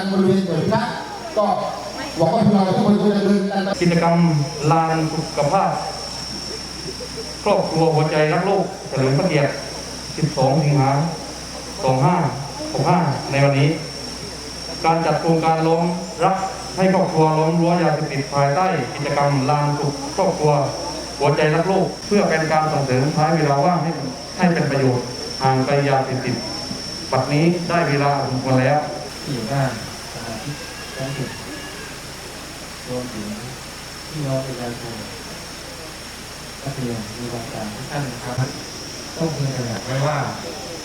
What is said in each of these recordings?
กันบริเวณเดิมนะก็หวังว่าพวกเราทุกคนจะเดินกันกิจกรรมลานสุขภาพ ครอบครัวหัวใจรักโลกเฉลิมพระเกียรติ 12 สิงหา2565 ในวันนี้ การจัดโครงการล้มรักให้ครอบครัวล้มรั้วยาเสพติดภายใต้ กิจกรรมลานสุขครอบครัวหัวใจรักโลกเพื่อเป็นการส่งเสริมท้ายเวลาว่างให้ให้เป็นประโยชน์ห่างไกลยาเสพติดบัดนี้ได้เวลาสมควรแล้วที่อยู่บ้านสมา ท้งถิ่นรวมถึงพี่น้องประชาชนนักเรียนมีความต่างทุกท่านนะครับต้องพึงตระหนักไว้ว่า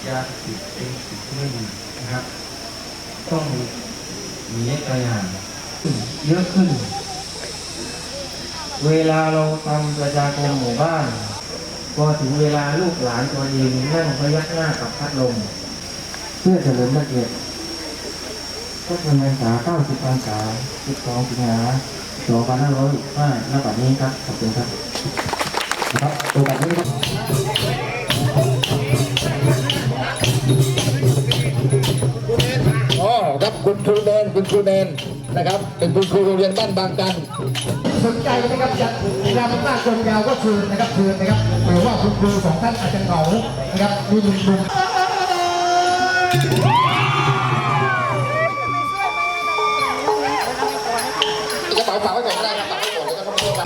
ยาติดเป็นสิ่งที่ไม่ดีนะครับ ต้องมีมีตัวอย่างเยอะขึ้น เวลาเราทำประชาคมหมู่บ้านพอถึงเวลาลูกหลานตัวเองนั่งพยักหน้ากับพัดลม เพื่อเฉลิมพระเกียรติ ก็เป็นพรรษา90พรรษา12สิงหา2565ณบัดนี้ครับ ขอบคุณครับครับตัวแบบนี้ครับอ๋อครับคุณครูเนนคุณครูเนนนะครับ เป็นคุณครูโรงเรียนบ้านบางกันสนใจนะครับจะงานมากๆคนยาวก็คืนนะครับคืนนะครับหรือว่าคุณครูสองท่านอาจจะเหงานะครับมีหนุ่มๆ กระเป๋าฝากไว้ก่อนก็ได้ครับฝากไว้ก่อนแล้วก็เข้ามาดูครับ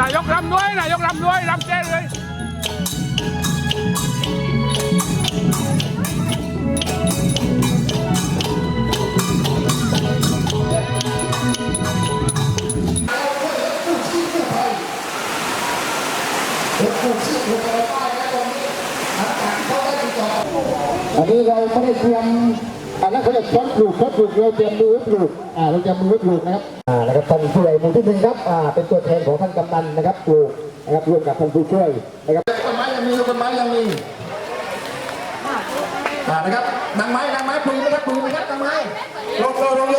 นายกรำด้วยนายกรำด้วยรำแจ้เลย อันนี้เราไม่ได้เตรียมอันนั้นเขาจะช้อนปลูกช้อนปลูกเราเตรียมมือปลูกอ่าเราเตรียมมือไว้ปลูกนะครับอ่านะครับท่านผู้ใหญ่หมู่ที่หนึ่งครับอ่าเป็นตัวแทนของท่านกำนันนะครับปลูกนะครับร่วมกับท่านผู้ช่วยนะครับต้นไม้ยังมีต้นไม้ยังมีอ่านะครับนางไม้นางไม้ปลูกนะครับปลูกนะครับนางไม้ลงโลลงโล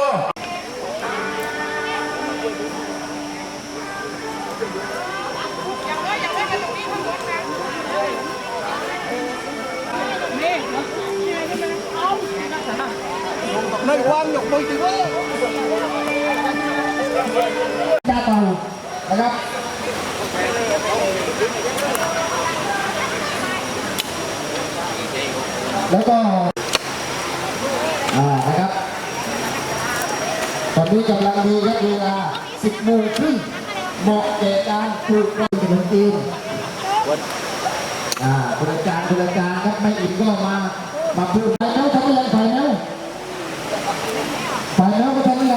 ในความหยกมือถือว่ายาเตานะครับแล้วก็อ่านะครับ ตอนนี้กำลังดีครับเวลา 10โมงครึ่งเหมาะแก่การปลูกไร่ขนมจีนอ่าคุณอาจารย์คุณอาจารย์ครับไม่อิ่มก็มา มาปลูกไปแล้วทำยังไงไปแล้วไปแล้วก็ทำยังไง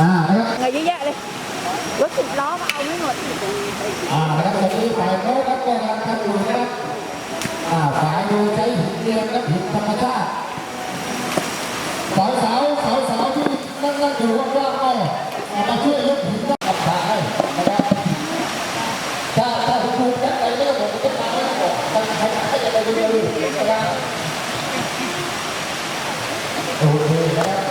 อ่า นะครับเงยเยอะแยะเลยรถสิบล้อมาเอาไม่หมดอ่านะครับตรงนี้ฝ่ายโน้นครับก็กำลังทำอยู่นะครับอ่าฝ่ายดูใช้หินเรียนและหินธรรมชาติสาวสาวสาวสาวที่นั่งนั่งอยู่ว่างๆก็มาช่วยยกหินกับขาให้นะครับถ้าถ้าคุณครูยัดไปไม่ต้องบอกคุณจะมาไม่ต้องบอกมันใครใครจะไปดูเลยนะครับโอเคนะครับ